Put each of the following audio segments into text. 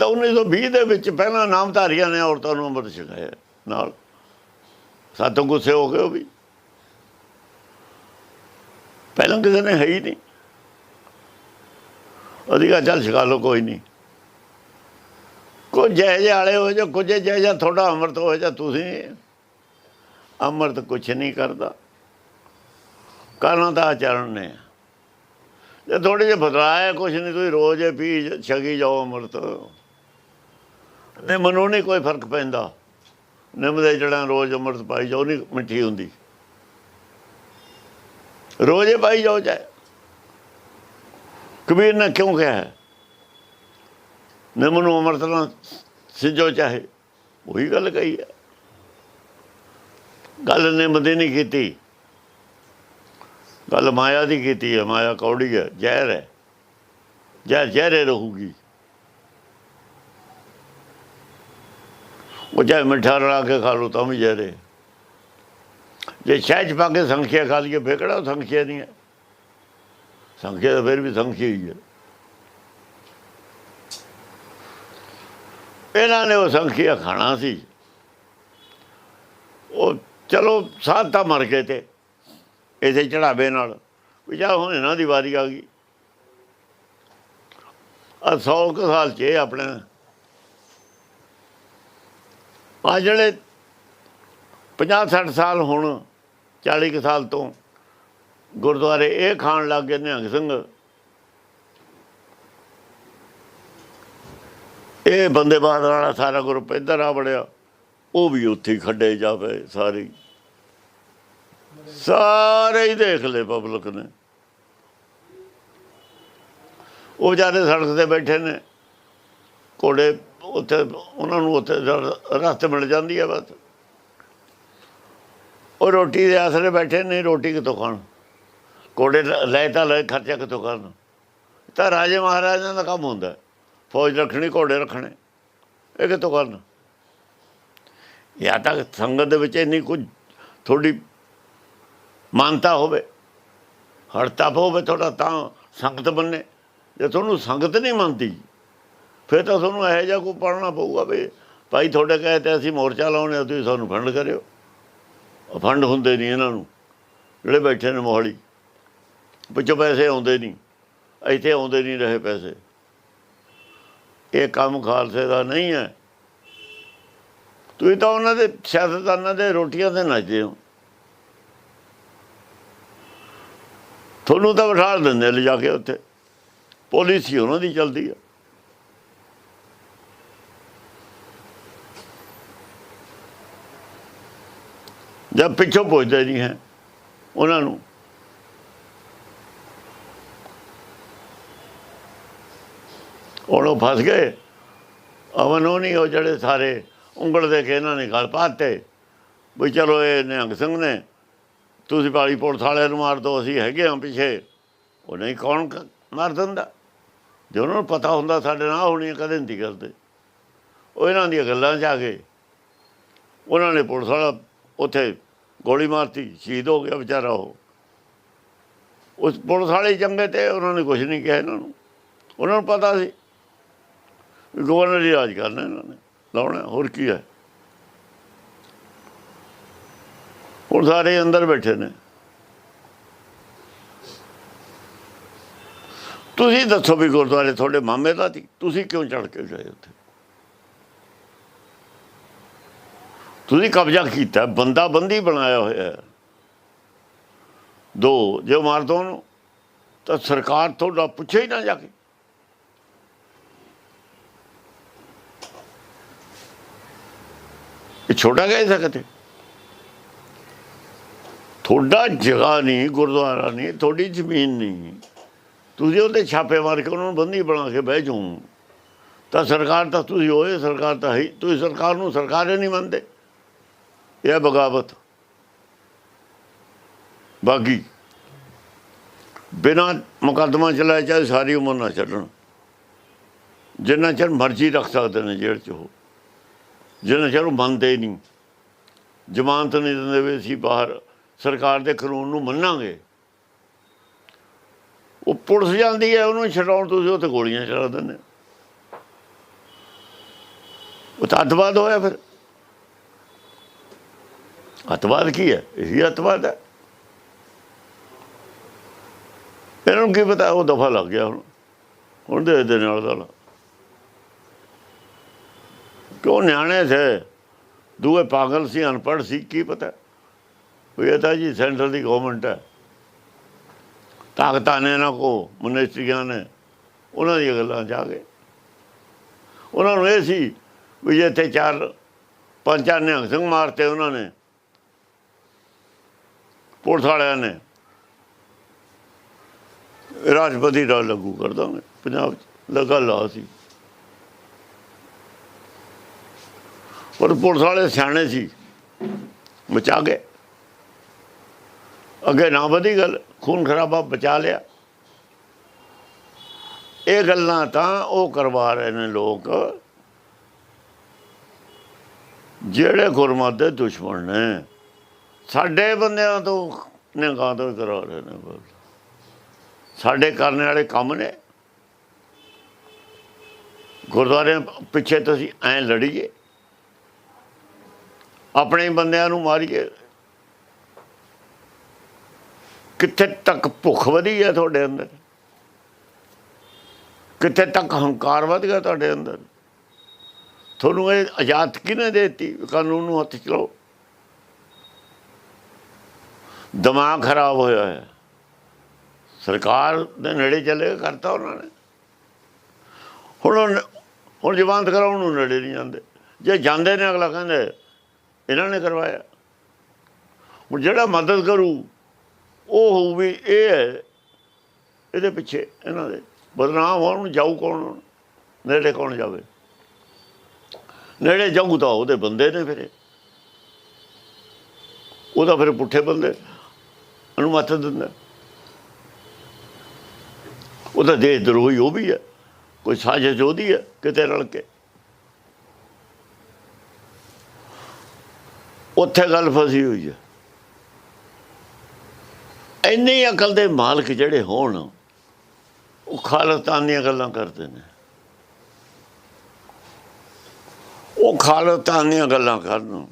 ਤਾਂ 1920 ਦੇ ਵਿੱਚ ਪਹਿਲਾਂ ਨਾਮਧਾਰੀਆਂ ਨੇ ਔਰਤਾਂ ਨੂੰ ਅੰਮ੍ਰਿਤ ਛਕਾਇਆ ਨਾਲ। ਸਾਤੋਂ ਗੁੱਸੇ ਹੋ ਗਏ ਉਹ ਵੀ। ਪਹਿਲਾਂ ਕਿਸੇ ਨੇ ਹੈ ਹੀ ਨਹੀਂ। ਅਧਿਕਾ ਚੱਲ ਛਕਾ ਲੋ ਕੋਈ ਨਹੀਂ। ਕੁਝ ਜੈ ਜੈ ਵਾਲੇ ਹੋ ਜਾ ਕੁਝ ਜੈ ਜੈ ਥੋੜਾ ਅੰਮ੍ਰਿਤ ਹੋ ਜਾ ਤੁਸੀਂ, ਅੰਮ੍ਰਿਤ ਕੁਛ ਨਹੀਂ ਕਰਦਾ। ਕਰਨਾ ਤਾਂ ਆਚਰਣ ਨੇ? ਜੇ ਥੋੜੇ ਜਿਹਾ ਬਦਲਾਇਆ ਕੁਛ ਨਹੀਂ, ਤੁਸੀਂ ਰੋਜ਼ ਹੀ ਪੀ ਛਕੀ ਜਾਓ ਅੰਮ੍ਰਿਤ। ਨਿੰਮ ਨੂੰ ਨਹੀਂ ਕੋਈ ਫ਼ਰਕ ਪੈਂਦਾ। ਨਿੰਮ ਦੇ ਜੜਾਂ ਰੋਜ਼ ਅੰਮ੍ਰਿਤ ਪਾਈ ਜਾਓ, ਨਹੀਂ ਮਿੱਠੀ ਹੁੰਦੀ। ਰੋਜ਼ ਪਾਈ ਜਾਓ ਚਾਹੇ। ਕਬੀਰ ਨੇ ਕਿਉਂ ਕਿਹਾ ਨਿੰਮ ਨੂੰ ਅੰਮ੍ਰਿਤ ਨਾਲ ਸਿੱਜੋ ਚਾਹੇ, ਉਹੀ ਗੱਲ ਕਹੀ ਹੈ। ਗੱਲ ਨਿੰਮ ਦੀ ਨਹੀਂ ਕੀਤੀ। ਗੱਲ ਮਾਇਆ ਦੀ ਕੀਤੀ ਹੈ। ਮਾਇਆ ਕੌੜੀ ਹੈ, ਜ਼ਹਿਰ ਹੈ। ਜ਼ਹਿਰ ਜ਼ਹਿਰੇ ਰਹੂਗੀ। ਉਹ ਚਾਹੇ ਮਿੱਠਾ ਰਲਾ ਕੇ ਖਾ ਲਓ, ਤਾਂ ਵੀ ਜ਼ਹਿਰੇ। ਜੇ ਸ਼ਹਿਜ ਪਾ ਕੇ ਸੰਖਿਆ ਖਾ ਲਈਏ ਫੇਕੜਾ ਉਹ ਸੰਖਿਆ ਨਹੀਂ ਹੈ? ਸੰਖਿਆ ਤਾਂ ਫਿਰ ਵੀ ਸੰਖਿਆ ਹੀ ਹੈ। ਇਹਨਾਂ ਨੇ ਉਹ ਸੰਖਿਆ ਖਾਣਾ ਸੀ। ਉਹ ਚਲੋ ਸਾਧ ਤਾਂ ਮਰ ਗਏ ਤੇ, ਇਸੇ ਚੜਾਵੇ ਨਾਲ। ਵੀ ਜਾ ਹੁਣ ਇਹਨਾਂ ਦੀ ਵਾਰੀ ਆ ਗਈ। ਆ 100 ਕੁ ਸਾਲ ਚ ਇਹ ਆਪਣੇ ਆ ਜਿਹੜੇ 50 60 ਸਾਲ ਹੁਣ 40 ਕੁ ਸਾਲ ਤੋਂ ਗੁਰਦੁਆਰੇ ਇਹ ਖਾਣ ਲੱਗ ਗਏ ਨਿਹੰਗ ਸਿੰਘ। ਇਹ ਬੰਦੇ ਬਹਾਦਰ ਵਾਲਾ ਸਾਰਾ ਗਰੁੱਪ ਇੱਧਰ ਆ ਵੜਿਆ, ਉਹ ਵੀ ਉੱਥੇ ਹੀ ਖੱਡੇ ਜਾਵੇ ਸਾਰੇ। ਸਾਰੇ ਹੀ ਦੇਖ ਲਏ ਪਬਲਿਕ ਨੇ। ਉਹ ਜਾਦੇ ਸੜਕ ਤੇ ਬੈਠੇ ਨੇ, ਘੋੜੇ ਉੱਥੇ ਉਹਨਾਂ ਨੂੰ ਉੱਥੇ ਰ- ਰਸਤੇ ਮਿਲ ਜਾਂਦੀ ਹੈ ਬਸ। ਉਹ ਰੋਟੀ ਦੇ ਆਸਰੇ ਬੈਠੇ ਨੇ, ਰੋਟੀ ਕਿੱਥੋਂ ਖਾਣ? ਘੋੜੇ ਲ- ਲੈ ਤਾਂ ਲੈ, ਖਰਚਾ ਕਿੱਥੋਂ ਕਰਨ? ਤਾਂ ਰਾਜੇ ਮਹਾਰਾਜਾਂ ਦਾ ਕੰਮ ਹੁੰਦਾ। ਫੌਜ ਰੱਖਣੀ, ਘੋੜੇ ਰੱਖਣੇ, ਇਹ ਕਿੱਥੋਂ ਕਰਨ? ਜਾਂ ਤਾਂ ਸੰਗਤ ਦੇ ਵਿੱਚ ਇੰਨੀ ਕੁਝ ਥੋੜੀ ਮਾਨਤਾ ਹੋਵੇ, ਹੜਤਾਪ ਹੋਵੇ ਤੁਹਾਡਾ ਤਾਂ ਸੰਗਤ ਬੰਨੇ। ਜੇ ਤੁਹਾਨੂੰ ਸੰਗਤ ਨਹੀਂ ਮੰਨਦੀ ਫਿਰ ਤਾਂ ਤੁਹਾਨੂੰ ਇਹੋ ਜਿਹਾ ਕੋਈ ਪੜਨਾ ਪਊਗਾ ਵੀ ਭਾਈ ਤੁਹਾਡੇ ਕਹੇ ਤੇ ਅਸੀਂ ਮੋਰਚਾ ਲਾਉਣੇ ਆ, ਤੁਸੀਂ ਸਾਨੂੰ ਫੰਡ ਕਰਿਓ। ਫੰਡ ਹੁੰਦੇ ਨਹੀਂ ਇਹਨਾਂ ਨੂੰ ਜਿਹੜੇ ਬੈਠੇ ਨੇ ਮੋਹਾਲੀ। ਵਿੱਚੋਂ ਪੈਸੇ ਆਉਂਦੇ ਨਹੀਂ ਇੱਥੇ ਆਉਂਦੇ ਨਹੀਂ ਰਹੇ ਪੈਸੇ। ਇਹ ਕੰਮ ਖਾਲਸੇ ਦਾ ਨਹੀਂ ਹੈ। ਤੁਸੀਂ ਤਾਂ ਉਹਨਾਂ ਦੇ ਸਿਆਸਤਦਾਨਾਂ ਦੇ ਰੋਟੀਆਂ ਤੇ ਨੱਚਦੇ ਹੋ। ਤੁਹਾਨੂੰ ਤਾਂ ਬਿਠਾ ਦਿੰਦੇ ਲਿਜਾ ਕੇ ਉੱਥੇ। ਪੋਲਿਸੀ ਉਹਨਾਂ ਦੀ ਚੱਲਦੀ ਹੈ ਜਾਂ ਪਿੱਛੋਂ ਪੁੱਛਦੇ ਨਹੀਂ ਹੈ, ਉਹਨਾਂ ਨੂੰ। ਹੁਣ ਉਹ ਫਸ ਗਏ। ਅਮਨ ਉਹ ਨਹੀਂ, ਉਹ ਜਿਹੜੇ ਸਾਰੇ ਉਂਗਲ ਦੇ ਕੇ ਇਹਨਾਂ ਨੇ ਗੱਲ ਪਾਤੇ। ਵੀ ਚਲੋ ਇਹ ਨਿਹੰਗ ਸਿੰਘ ਨੇ, ਤੁਸੀਂ ਪਾਲੀ ਪੁਲਿਸ ਵਾਲਿਆਂ ਨੂੰ ਮਾਰ ਦੋ, ਅਸੀਂ ਹੈਗੇ ਹਾਂ ਪਿੱਛੇ। ਉਹ ਨਹੀਂ ਕੌਣ ਕ- ਮਾਰ ਦਿੰਦਾ? ਜੇ ਉਹਨਾਂ ਨੂੰ ਪਤਾ ਹੁੰਦਾ ਸਾਡੇ ਨਾਲ ਹੋਣੀ ਕਦੇ ਨਹੀਂ ਕਰਦੇ। ਉਹ ਇਹਨਾਂ ਦੀਆਂ ਗੱਲਾਂ 'ਚ ਆ ਗਏ। ਉਹਨਾਂ ਨੇ ਪੁਲਿਸ ਵਾਲਾ ਉੱਥੇ ਗੋਲੀ ਮਾਰਤੀ, ਸ਼ਹੀਦ ਹੋ ਗਿਆ ਵਿਚਾਰਾ ਉਹ। ਉਸ ਪੁਲਿਸ ਵਾਲੇ ਚੰਗੇ ਤੇ ਉਹਨਾਂ ਨੇ ਕੁਝ ਨਹੀਂ ਕਿਹਾ ਇਹਨਾਂ ਨੂੰ। ਉਹਨਾਂ ਨੂੰ ਪਤਾ ਸੀ। ਗਵਰਨਰ ਹੀ ਰਾਜ ਕਰਨਾ ਇਹਨਾਂ ਨੇ, ਲਾਉਣਾ, ਹੋਰ ਕੀ ਹੈ। ਹੁਣ ਸਾਰੇ ਅੰਦਰ ਬੈਠੇ ਨੇ। ਤੁਸੀਂ ਦੱਸੋ ਵੀ ਗੁਰਦੁਆਰੇ ਤੁਹਾਡੇ ਮਾਮੇ ਦਾ ਸੀ, ਤੁਸੀਂ ਕਿਉਂ ਚੜ ਕੇ ਗਏ ਉੱਥੇ? ਤੁਸੀਂ ਕਬਜ਼ਾ ਕੀਤਾ, ਬੰਦਾ ਬੰਦੀ ਬਣਾਇਆ ਹੋਇਆ ਹੈ। ਦੋ, ਜੇ ਮਾਰ ਦੋ ਉਹਨੂੰ, ਤਾਂ ਸਰਕਾਰ ਤੁਹਾਡਾ ਪੁੱਛੇ ਹੀ ਨਾ ਜਾ ਕੇ। ਇਹ ਛੋਟਾ ਕਹਿ ਸਕਦੇ ਤੁਹਾਡਾ ਜਗ੍ਹਾ ਨਹੀਂ, ਗੁਰਦੁਆਰਾ ਨਹੀਂ, ਤੁਹਾਡੀ ਜ਼ਮੀਨ ਨਹੀਂ। ਤੁਸੀਂ ਉਹਦੇ ਛਾਪੇ ਮਾਰ ਕੇ ਉਹਨਾਂ ਨੂੰ ਬੰਦੀ ਬਣਾ ਕੇ ਬਹਿ ਜਾਓ। ਤਾਂ ਸਰਕਾਰ ਤਾਂ ਤੁਸੀਂ ਹੋਏ, ਸਰਕਾਰ ਤਾਂ ਹੈ ਤੁਸੀਂ ਸਰਕਾਰ ਨੂੰ ਸਰਕਾਰ ਹੀ ਨਹੀਂ ਮੰਨਦੇ। ਇਹ ਬਗਾਵਤ। ਬਾਗੀ। ਬਿਨਾਂ ਮੁਕੱਦਮਾ ਚਲਾਇਆ ਚਾਹੇ ਸਾਰੀ ਉਮਰ ਨਾ ਛੱਡਣ। ਜਿੰਨਾ ਚਿਰ ਮਰਜ਼ੀ ਰੱਖ ਸਕਦੇ ਨੇ ਜੇਲ੍ਹ 'ਚ ਉਹ। ਜਿੰਨਾ ਚਿਰ ਉਹ ਮੰਨਦੇ ਨਹੀਂ। ਜ਼ਮਾਨਤ ਨਹੀਂ ਦਿੰਦੇ ਵੀ ਅਸੀਂ ਬਾਹਰ ਸਰਕਾਰ ਦੇ ਕਾਨੂੰਨ ਨੂੰ ਮੰਨਾਂਗੇ। ਉਹ ਪੁਲਿਸ ਜਾਂਦੀ ਹੈ, ਉਹਨੂੰ ਛਡਾਉਣ ਤੁਸੀਂ ਉੱਥੇ ਗੋਲੀਆਂ ਚਲਾ ਦਿੰਦੇ ਉਹ ਤਾਂ ਅੱਤਵਾਦ ਹੋਇਆ ਫਿਰ। ਅੱਤਵਾਦ ਕੀ ਹੈ? ਇਹ ਅੱਤਵਾਦ ਹੈ। ਇਹਨਾਂ ਨੂੰ ਕੀ ਪਤਾ, ਉਹ ਦਫਾ ਲੱਗ ਗਿਆ ਹੁਣ। ਹੁਣ ਦੇ ਦੇ ਨਾਲ ਦਾ ਕਿਉਂ ਨਿਆਣੇ ਥੇ? ਦੂਏ ਪਾਗਲ ਸੀ, ਅਨਪੜ੍ਹ ਸੀ, ਕੀ ਪਤਾ? ਵੀ ਇਹ ਤਾਂ ਜੀ ਸੈਂਟਰ ਦੀ ਗਵਰਨਮੈਂਟ ਹੈ। ਤਾਕਤਾਂ ਨੇ ਨਾ ਕੋ ਮਨਿਸਟਰੀਆਂ ਨੇ। ਉਹਨਾਂ ਦੀਆਂ ਗੱਲਾਂ ਜਾ ਕੇ ਉਹਨਾਂ ਨੂੰ ਇਹ ਸੀ ਵੀ ਜੇ ਇੱਥੇ ਚਾਰ ਪੰਜ ਚਾਰ ਨਿਹੰਗ ਸਿੰਘ ਮਾਰਤੇ ਉਹਨਾਂ ਨੇ ਪੁਲਿਸ ਵਾਲਿਆਂ ਨੇ। ਰਾਸ਼ਟਰਪਤੀ ਦਾ ਲਾਗੂ ਕਰ ਦਾਂਗੇ। ਪੰਜਾਬ 'ਚ ਲਗਾ ਲਾ ਸੀ। ਪਰ ਪੁਲਿਸ ਵਾਲੇ ਸਿਆਣੇ ਸੀ। ਬਚਾ ਗਏ। ਅੱਗੇ ਨਾ ਵਧੀ ਗੱਲ, ਖੂਨ ਖਰਾਬਾ ਬਚਾ ਲਿਆ। ਇਹ ਗੱਲਾਂ ਤਾਂ ਉਹ ਕਰਵਾ ਰਹੇ ਨੇ ਲੋਕ, ਜਿਹੜੇ ਗੁਰਮਤਿ ਦੇ ਦੁਸ਼ਮਣ ਨੇ। ਸਾਡੇ ਬੰਦਿਆਂ ਤੋਂ ਨਿਗਾਹ ਤੋਂ ਕਰਾ ਰਹੇ ਨੇ ਬਸ। ਸਾਡੇ ਕਰਨ ਵਾਲੇ ਕੰਮ ਨੇ। ਗੁਰਦੁਆਰੇ ਪਿੱਛੇ ਤੁਸੀਂ ਐਂ ਲੜੀਏ। ਆਪਣੇ ਬੰਦਿਆਂ ਨੂੰ ਮਾਰੀਏ। ਕਿੱਥੇ ਤੱਕ ਭੁੱਖ ਵਧੀ ਹੈ ਤੁਹਾਡੇ ਅੰਦਰ? ਕਿੱਥੇ ਤੱਕ ਹੰਕਾਰ ਵਧ ਗਿਆ ਤੁਹਾਡੇ ਅੰਦਰ? ਤੁਹਾਨੂੰ ਇਹ ਆਜ਼ਾਦ ਕਿਹਨੇ ਦੇਤੀ? ਕਾਨੂੰਨ ਨੂੰ ਹੱਥ ਚਲਾਓ। ਦਿਮਾਗ ਖਰਾਬ ਹੋਇਆ ਹੈ। ਸਰਕਾਰ ਦੇ ਨੇੜੇ ਚਲੇ ਕਰਤਾ ਉਹਨਾਂ ਨੇ। ਹੁਣ ਹੁਣ ਜਵਾਨਤ ਕਰਾਉਣ ਨੂੰ ਨੇੜੇ ਨਹੀਂ ਜਾਂਦੇ। ਜੇ ਜਾਂਦੇ ਨੇ, ਅਗਲਾ ਕਹਿੰਦੇ ਇਹਨਾਂ ਨੇ ਕਰਵਾਇਆ। ਹੁਣ ਜਿਹੜਾ ਮਦਦ ਕਰੂ, ਉਹ ਹੋਊ ਵੀ ਇਹ ਹੈ, ਇਹਦੇ ਪਿੱਛੇ ਇਹਨਾਂ ਦੇ। ਬਦਨਾਮ ਹੋਣ ਨੂੰ ਜਾਊ ਕੌਣ ਨੇੜੇ ਕੌਣ ਜਾਵੇ? ਨੇੜੇ ਜਾਊ ਤਾਂ ਉਹਦੇ ਬੰਦੇ ਨੇ ਫਿਰ। ਇਹ। ਉਹਦਾ ਫਿਰ ਪੁੱਠੇ ਬੰਦੇ। ਅਨੁਮਤ ਦਿੰਦਾ। ਉਹਦਾ ਦੇਸ਼ ਦਰੋਹੀ ਉਹ ਵੀ ਹੈ। ਕੋਈ ਸਾਜ਼ਿਸ਼ ਉਹਦੀ ਹੈ ਕਿਤੇ ਰਲ ਕੇ? ਉੱਥੇ ਗੱਲ ਫਸੀ ਹੋਈ ਹੈ। ਇੰਨੀ ਅਕਲ ਦੇ ਮਾਲਕ ਜਿਹੜੇ ਹੋਣ, ਉਹ ਖਾਲਸਤਾਨ ਦੀਆਂ ਗੱਲਾਂ ਕਰਦੇ ਨੇ। ਉਹ ਖਾਲਸਤਾਨ ਦੀਆਂ ਗੱਲਾਂ ਕਰਨ।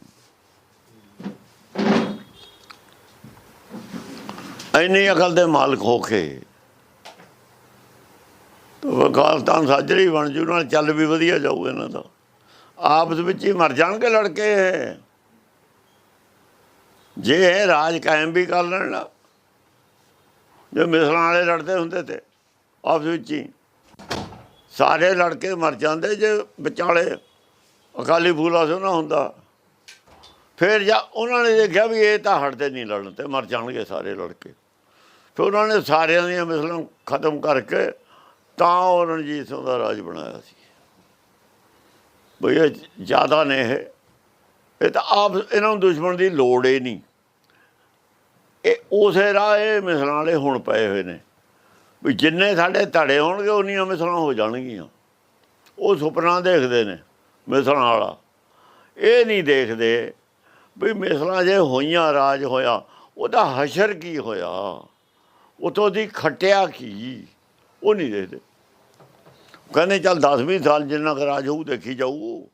ਇੰਨੀ ਅਕਲ ਦੇ ਮਾਲਕ ਹੋ ਕੇ। ਵਕਾਲਤਾਂ ਖਾਲਸਤਾਨ ਸਾਜਰੀ ਬਣ ਜੂ, ਨਾਲ ਚੱਲ ਵੀ ਵਧੀਆ ਜਾਊ ਇਹਨਾਂ ਦਾ। ਆਪਸ ਵਿੱਚ ਹੀ ਮਰ ਜਾਣਗੇ ਲੜਕੇ ਇਹ। ਜੇ ਇਹ ਰਾਜ ਕਾਇਮ ਵੀ ਕਰ ਲੈਣ ਨਾ, ਜੇ ਮਿਸਲਾਂ ਵਾਲੇ ਲੜਦੇ ਹੁੰਦੇ ਤੇ, ਆਪਸ ਵਿੱਚ ਹੀ। ਸਾਰੇ ਲੜਕੇ ਮਰ ਜਾਂਦੇ ਜੇ ਵਿਚਾਲੇ ਅਕਾਲੀ ਫੂਲਾ ਸੋ ਨਾ ਹੁੰਦਾ। ਫਿਰ ਜਾਂ ਉਹਨਾਂ ਨੇ ਦੇਖਿਆ ਵੀ ਇਹ ਤਾਂ ਹਟਦੇ ਨਹੀਂ ਲੜਨ ਤੇ, ਮਰ ਜਾਣਗੇ ਸਾਰੇ ਲੜਕੇ। ਫਿਰ ਉਹਨਾਂ ਨੇ ਸਾਰਿਆਂ ਦੀਆਂ ਮਿਸਲਾਂ ਖਤਮ ਕਰਕੇ ਤਾਂ ਉਹ ਰਣਜੀਤ ਸਿੰਘ ਦਾ ਰਾਜ ਬਣਾਇਆ ਸੀ। ਬਈ ਜ਼ਿਆਦਾ ਨੇ ਇਹ। ਇਹ ਤਾਂ ਆਪ ਇਹਨਾਂ ਨੂੰ ਦੁਸ਼ਮਣ ਦੀ ਲੋੜ ਹੀ ਨਹੀਂ। ਇਹ ਉਸੇ ਰਾਹ ਇਹ ਮਿਸਲਾਂ ਵਾਲੇ ਹੁਣ ਪਏ ਹੋਏ ਨੇ। ਵੀ ਜਿੰਨੇ ਸਾਡੇ ਧੜੇ ਹੋਣਗੇ, ਉਨੀਆਂ ਮਿਸਲਾਂ ਹੋ ਜਾਣਗੀਆਂ। ਉਹ ਸੁਪਨਾ ਦੇਖਦੇ ਨੇ ਮਿਸਲਾਂ ਵਾਲਾ। ਇਹ ਨਹੀਂ ਦੇਖਦੇ ਵੀ ਮਿਸਲਾਂ ਜੇ ਹੋਈਆਂ, ਰਾਜ ਹੋਇਆ, ਉਹਦਾ ਹਸ਼ਰ ਕੀ ਹੋਇਆ? ਉਤੋਂ ਦੀ ਖਟਿਆ ਕੀ? ਉਹ ਨਹੀਂ ਦੇਖਦੇ। ਕਹਿੰਦੇ ਚੱਲ 10ਵੀਂ ਸਾਲ ਜਿੰਨਾ ਕੁ ਰਾਜ ਹੋਊ ਦੇਖੀ ਜਾਊ।